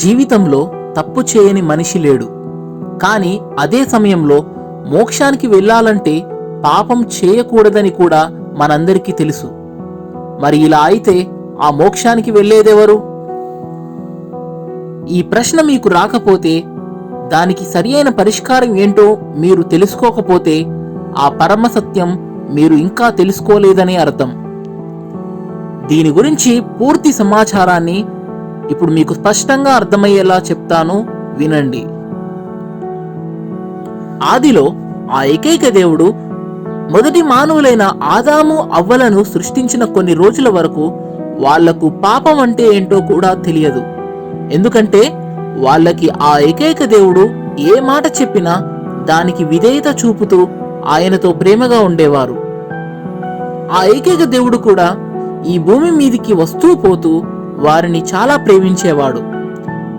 జీవితంలో తప్పు చేయని మనిషి లేడు. కానీ అదే సమయంలో మోక్షానికి వెళ్ళాలంటే పాపం చేయకూడదని కూడా మనందరికీ తెలుసు. మరి ఇలా అయితే ఆ మోక్షానికి వెళ్ళేదెవరు? ఈ ప్రశ్న మీకు రాకపోతే దానికి సరియైన పరిష్కారం ఏంటో మీరు తెలుసుకోకపోతే ఆ పరమ సత్యం మీరు ఇంకా తెలుసుకోలేదనే అర్థం. దీని గురించి పూర్తి సమాచారాన్ని ఇప్పుడు మీకు స్పష్టంగా అర్థమయ్యేలా చెప్తాను వినండి. ఆదిలో ఆ ఏకైక దేవుడు మొదటి మానవులైన ఆదాము అవ్వలను సృష్టించిన కొన్ని రోజుల వరకు వాళ్ళకు పాపం అంటే ఏంటో కూడా తెలియదు. ఎందుకంటే వాళ్ళకి ఆ ఏకైక దేవుడు ఏ మాట చెప్పినా దానికి విధేయత చూపుతూ ఆయనతో ప్రేమగా ఉండేవారు. ఆ ఏకైక దేవుడు కూడా ఈ భూమి మీదికి వస్తూ పోతూ వారిని చాలా ప్రేమించేవాడు.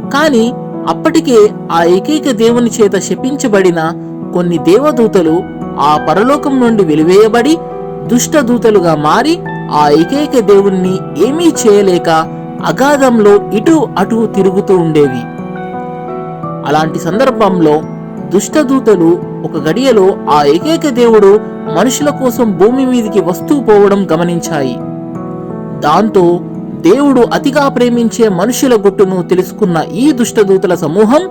కానీ అప్పటికే ఆ ఏకైక దేవుని చేత శపించబడిన కొన్ని దేవదూతలు ఆ పరలోకం నుండి వెలివేయబడి దుష్ట దూతలుగా మారి ఆ ఏకైక దేవుణ్ణి ఏమీ చేయలేక అగాధంలో ఇటు అటు తిరుగుతూ ఉండేవి. అలాంటి సందర్భంలో దుష్టదూతలు ఒక గడియలో ఆ ఏకైక దేవుడు మనుషుల కోసం భూమి మీదికి వస్తూ పోవడం గమనించాయి. దాంతో దేవుడు అతిగా ప్రేమించే మనుషుల గుట్టును తెలుసుకున్న ఈ దుష్టదూతల సమూహం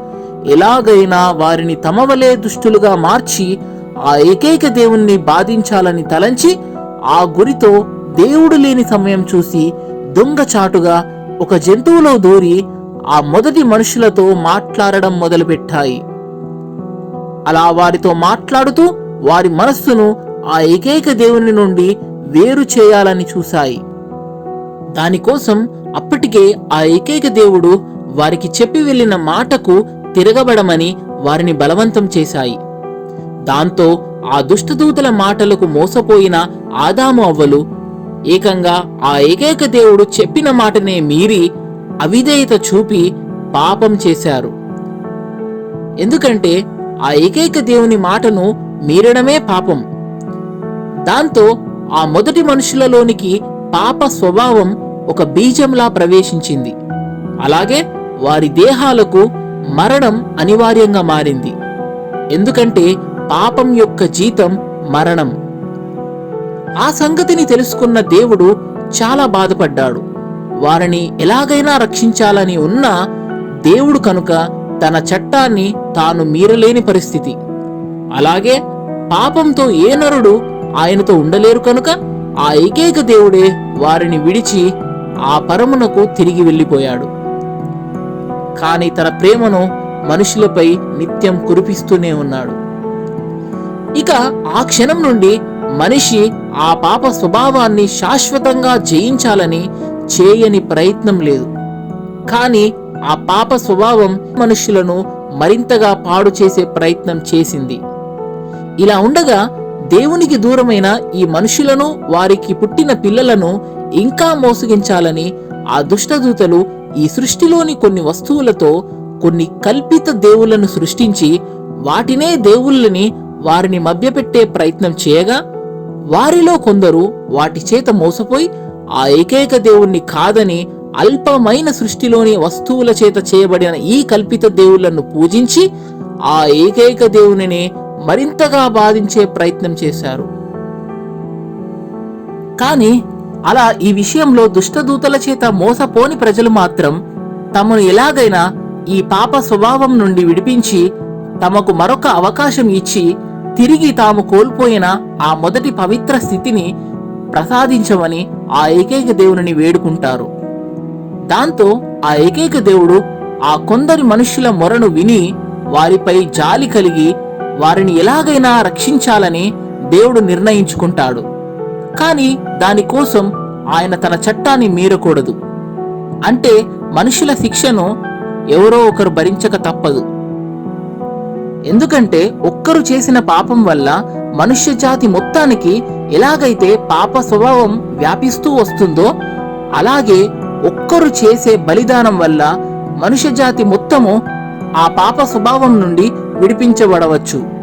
ఎలాగైనా వారిని తమవలే దుష్టులుగా మార్చి ఆ ఏకైక దేవుణ్ణి బాధించాలని తలంచి ఆ గురితో దేవుడు లేని సమయం చూసి దొంగచాటుగా ఒక జంతువులో దూరి ఆ మొదటి మనుషులతో మాట్లాడడం మొదలుపెట్టాయి. అలా వారితో మాట్లాడుతూ వారి మనస్సును ఆ ఏకైక దేవుని నుండి వేరు చేయాలని చూశాయి. దానికోసం అప్పటికే ఆ ఏకైక దేవుడు వారికి చెప్పి వెళ్ళిన మాటకు తిరగబడమని వారిని బలవంతం చేశాయి. దాంతో ఆ దుష్టదూతల మాటలకు మోసపోయిన ఆదాము అవ్వలు ఏకంగా ఆ ఏకైక దేవుడు చెప్పిన మాటనే మీరి అవిధేయత చూపి పాపం చేశారు. ఎందుకంటే ఆ ఏకైక దేవుని మాటను మీరడమే పాపం. దాంతో ఆ మొదటి మనుషులలోనికి పాప స్వభావం ఒక బీజంలా ప్రవేశించింది. అలాగే వారి దేహాలకు మరణం అనివార్యంగా మారింది. ఎందుకంటే పాపం యొక్క జీతం మరణం. ఆ సంగతిని తెలుసుకున్న దేవుడు చాలా బాధపడ్డాడు. వారిని ఎలాగైనా రక్షించాలని ఉన్న దేవుడు కనుక తన చట్టాన్ని తాను మీరలేని పరిస్థితి. అలాగే పాపంతో ఏ నరుడు ఆయనతో ఉండలేరు కనుక ఆ ఏకైక దేవుడే వారిని విడిచి ఆ పరమునకు తిరిగి వెళ్ళిపోయాడు. కాని తన ప్రేమను మనుషులపై నిత్యం కురిపిస్తూనే ఉన్నాడు. ఇక ఆ క్షణం నుండి మనిషి ఆ పాప స్వభావాన్ని శాశ్వతంగా జయించాలని చేయని ప్రయత్నం లేదు. కానీ ఆ పాప స్వభావం మనుషులను మరింతగా పాడు చేసే ప్రయత్నం చేసింది. ఇలా ఉండగా దేవునికి దూరమైన ఈ మనుషులను వారికి పుట్టిన పిల్లలను ఇంకా మోసగించాలని ఆ దుష్టదూతలు ఈ సృష్టిలోని కొన్ని వస్తువులతో కొన్ని కల్పిత దేవుళ్ళను సృష్టించి వాటినే దేవుళ్ళని వారిని మభ్యపెట్టే ప్రయత్నం చేయగా వారిలో కొందరు వాటి చేత మోసపోయి ఆ ఏకైక దేవుణ్ణి కాదని అల్పమైన సృష్టిలోని వస్తువుల చేత చేయబడిన ఈ కల్పిత దేవుళ్ళను పూజించి ఆ ఏకైక దేవునిని మరింతగా బాధించే ప్రయత్నం చేశారు. కానీ అలా ఈ విషయంలో దుష్టదూతల చేత మోసపోని ప్రజలు మాత్రం తమను ఎలాగైనా ఈ పాప స్వభావం నుండి విడిపించి తమకు మరొక అవకాశం ఇచ్చి తిరిగి తాము కోల్పోయిన ఆ మొదటి పవిత్ర స్థితిని ప్రసాదించమని ఆ ఏకైక దేవుని వేడుకుంటారు. దాంతో ఆ ఏకైక దేవుడు ఆ కొందరి మనుష్యుల మొరను విని వారిపై జాలి కలిగి వారిని ఎలాగైనా రక్షించాలని దేవుడు నిర్ణయించుకుంటాడు. కానీ దానికోసం ఆయన తన చట్టాన్ని మీరకూడదు. అంటే మనుషుల శిక్షను ఎవరో ఒకరు భరించక తప్పదు. ఎందుకంటే ఒక్కరు చేసిన పాపం వల్ల మనుష్య జాతి మొత్తానికి ఎలాగైతే పాప స్వభావం వ్యాపిస్తూ వస్తుందో అలాగే ఒక్కరు చేసే బలిదానం వల్ల మనుష్య జాతి మొత్తము ఆ పాప స్వభావం నుండి విడిపించబడవచ్చు.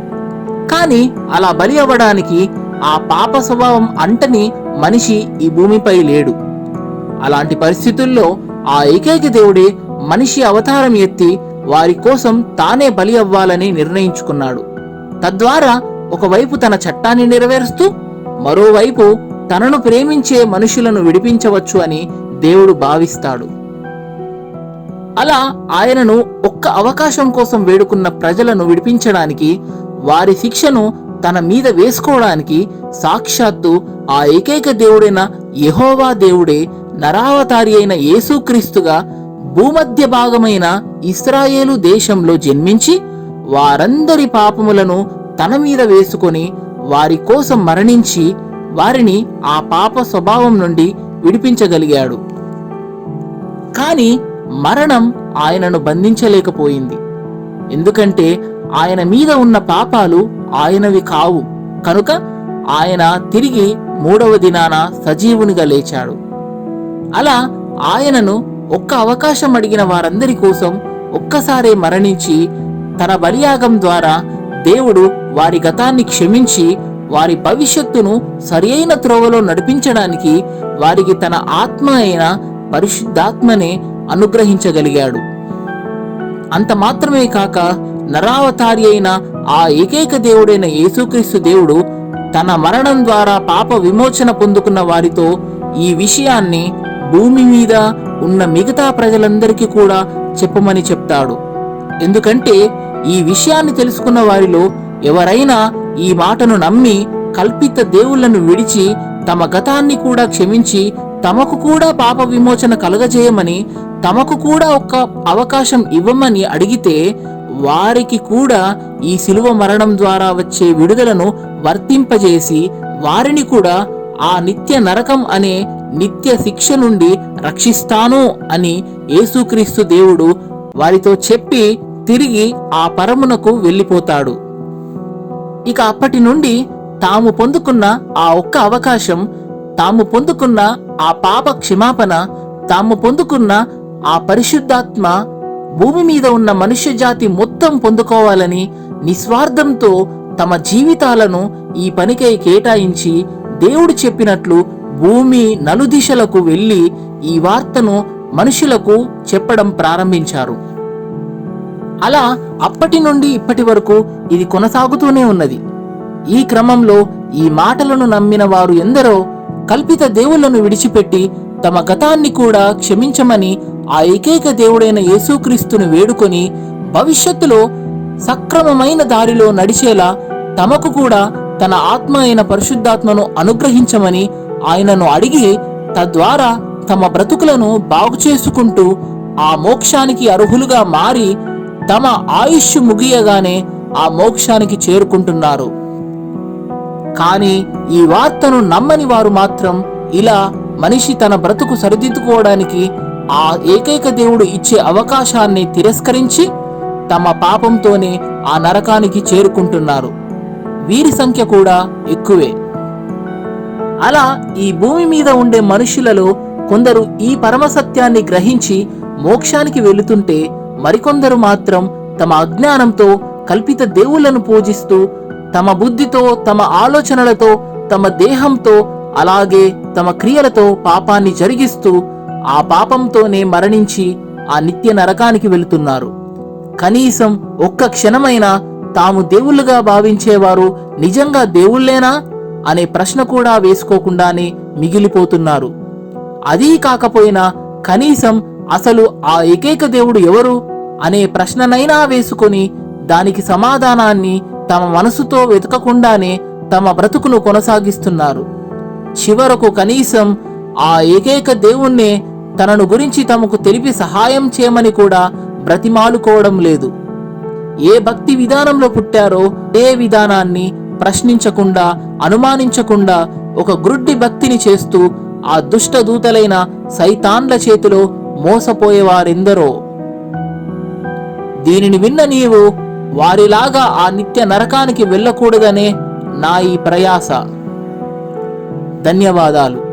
కానీ అలా బలి అవ్వడానికి ఆ పాప స్వభావం అంటని మనిషి ఈ భూమిపై లేడు. అలాంటి పరిస్థితుల్లో ఆ ఏకైక దేవుడే మనిషి అవతారం ఎత్తి వారి కోసం తానే బలి అవ్వాలని నిర్ణయించుకున్నాడు. తద్వారా ఒకవైపు తన చట్టాన్ని నెరవేరుస్తూ మరోవైపు తనను ప్రేమించే మనుషులను విడిపించవచ్చు అని దేవుడు భావిస్తాడు. అలా ఆయనను ఒక్క అవకాశం కోసం వేడుకున్న ప్రజలను విడిపించడానికి వారి శిక్షను తన మీద వేసుకోవడానికి సాక్షాత్తు ఆ ఏకైక దేవుడైన యెహోవా దేవుడే నరావతారి అయిన యేసుక్రీస్తుగా భూమధ్య భాగమైన ఇస్రాయేలు దేశంలో జన్మించి వారందరి పాపములను తన మీద వేసుకొని వారి కోసం మరణించి వారిని ఆ పాప స్వభావం నుండి విడిపించగలిగాడు. కానీ మరణం ఆయనను బంధించలేకపోయింది. ఎందుకంటే ఆయన మీద ఉన్న పాపాలు ఆయనవి కావు. కనుక ఆయన తిరిగి మూడవ దినాన సజీవునిగా లేచాడు. అలా ఆయనను ఒక్క అవకాశం అడిగిన వారందరి కోసం ఒక్కసారే మరణించి తన బలియాగం ద్వారా దేవుడు వారి గతాన్ని క్షమించి వారి భవిష్యత్తును సరియైన త్రోవలో నడిపించడానికి వారికి తన ఆత్మ అయిన పరిశుద్ధాత్మనే అనుగ్రహించగలిగాడు. అంత మాత్రమే కాక నరావతారి అయిన ఆ ఏకైక దేవుడైన యేసుక్రీస్తు దేవుడు తన మరణం ద్వారా పాప విమోచన పొందుకున్న వారితో ఈ విషయాన్ని భూమి మీద ఉన్న మిగతా ప్రజలందరికీ కూడా చెప్పమని చెప్తాడు. ఎందుకంటే ఈ విషయాన్ని తెలుసుకున్న వారిలో ఎవరైనా ఈ మాటను నమ్మి కల్పిత దేవుళ్ళను విడిచి తమ గతాన్ని కూడా క్షమించి తమకు కూడా పాప విమోచన కలుగజేయమని తమకు కూడా ఒక అవకాశం ఇవ్వమని అడిగితే వారికి కూడా ఈ శిలువ మరణం ద్వారా వచ్చే విడుదలను వర్తింపజేసి వారిని కూడా ఆ నిత్య నరకం అనే నిత్య శిక్ష నుండి రక్షిస్తాను అని యేసుక్రీస్తు దేవుడు వారితో చెప్పి తిరిగి ఆ పరమునకు వెళ్ళిపోతాడు. ఇక అప్పటి నుండి తాము పొందుకున్న ఆ ఒక్క అవకాశం తాము పొందుకున్న ఆ పాప క్షమాపణ తాము పొందుకున్న ఆ పరిశుద్ధాత్మ భూమి మీద ఉన్న మనుష్య జాతి మొత్తం పొందుకోవాలని నిస్వార్థంతో తమ జీవితాలను ఈ పనికై కేటాయించి దేవుడు చెప్పినట్లు భూమి నలుదిశలకు వెళ్ళి ఈ వార్తను మనుషులకు చెప్పడం ప్రారంభించారు. అలా అప్పటి నుండి ఇప్పటి వరకు ఇది కొనసాగుతూనే ఉన్నది. ఈ క్రమంలో ఈ మాటలను నమ్మిన వారు ఎందరో కల్పిత దేవుళ్ళను విడిచిపెట్టి తమ గతాన్ని కూడా క్షమించమని ఆ ఏకైక దేవుడైన యేసుక్రీస్తును వేడుకొని భవిష్యత్తులో సక్రమమైన దారిలో నడిచేలా తమకు కూడా తన ఆత్మ అయిన పరిశుద్ధాత్మను అనుగ్రహించమని ఆయనను అడిగి తద్వారా తమ బ్రతుకులను బాగు చేసుకుంటూ ఆ మోక్షానికి అర్హులుగా మారి తమ ఆయుష్ ముగియగానే ఆ మోక్షానికి చేరుకుంటున్నారు. కానీ ఈ వార్తను నమ్మని వారు మాత్రం ఇలా మనిషి తన బ్రతుకు సరిదిద్దుకోవడానికి ఆ ఏకైక దేవుడు ఇచ్చే అవకాశాన్ని తిరస్కరించి తమ పాపంతోనే ఆ నరకానికి చేరుకుంటున్నారు. వీరి సంఖ్య కూడా ఎక్కువే. అలా ఈ భూమి మీద ఉండే మనుషులలో కొందరు ఈ పరమసత్యాన్ని గ్రహించి మోక్షానికి వెళుతుంటే మరికొందరు మాత్రం తమ అజ్ఞానంతో కల్పిత దేవుళ్ళను పూజిస్తూ తమ బుద్ధితో తమ ఆలోచనలతో తమ దేహంతో అలాగే తమ క్రియలతో పాపాన్ని జరిగిస్తూ ఆ పాపంతోనే మరణించి ఆ నిత్య నరకానికి వెళుతున్నారు. కనీసం ఒక్క క్షణమైనా తాము దేవుళ్ళుగా భావించేవారు నిజంగా దేవుళ్ళేనా? అనే ప్రశ్న కూడా వేసుకోకుండానే మిగిలిపోతున్నారు. అదీ కాకపోయినా కనీసం అసలు ఆ ఏకైక దేవుడు ఎవరు? అనే ప్రశ్ననైనా వేసుకొని దానికి సమాధానాన్ని తమ మనసుతో వెతకకుండానే తమ బ్రతుకును కొనసాగిస్తున్నారు. చివరకు కనీసం ఆ ఏకైక దేవుణ్ణే తనను గురించి తమకు తెలిపి సహాయం చేయమని కూడా బ్రతిమాలుకోవడం లేదు. ఏ భక్తి విధానంలో పుట్టారో ఏ విధానాన్ని ప్రశ్నించకుండా అనుమానించకుండా ఒక గ్రుడ్డి భక్తిని చేస్తూ ఆ దుష్ట దూతలైన సైతాన్ల చేతిలో మోసపోయేవారెందరో. దీనిని విన్న నీవు వారిలాగా ఆ నిత్య నరకానికి వెళ్ళకూడదనే నా ఈ ప్రయాస. ధన్యవాదాలు.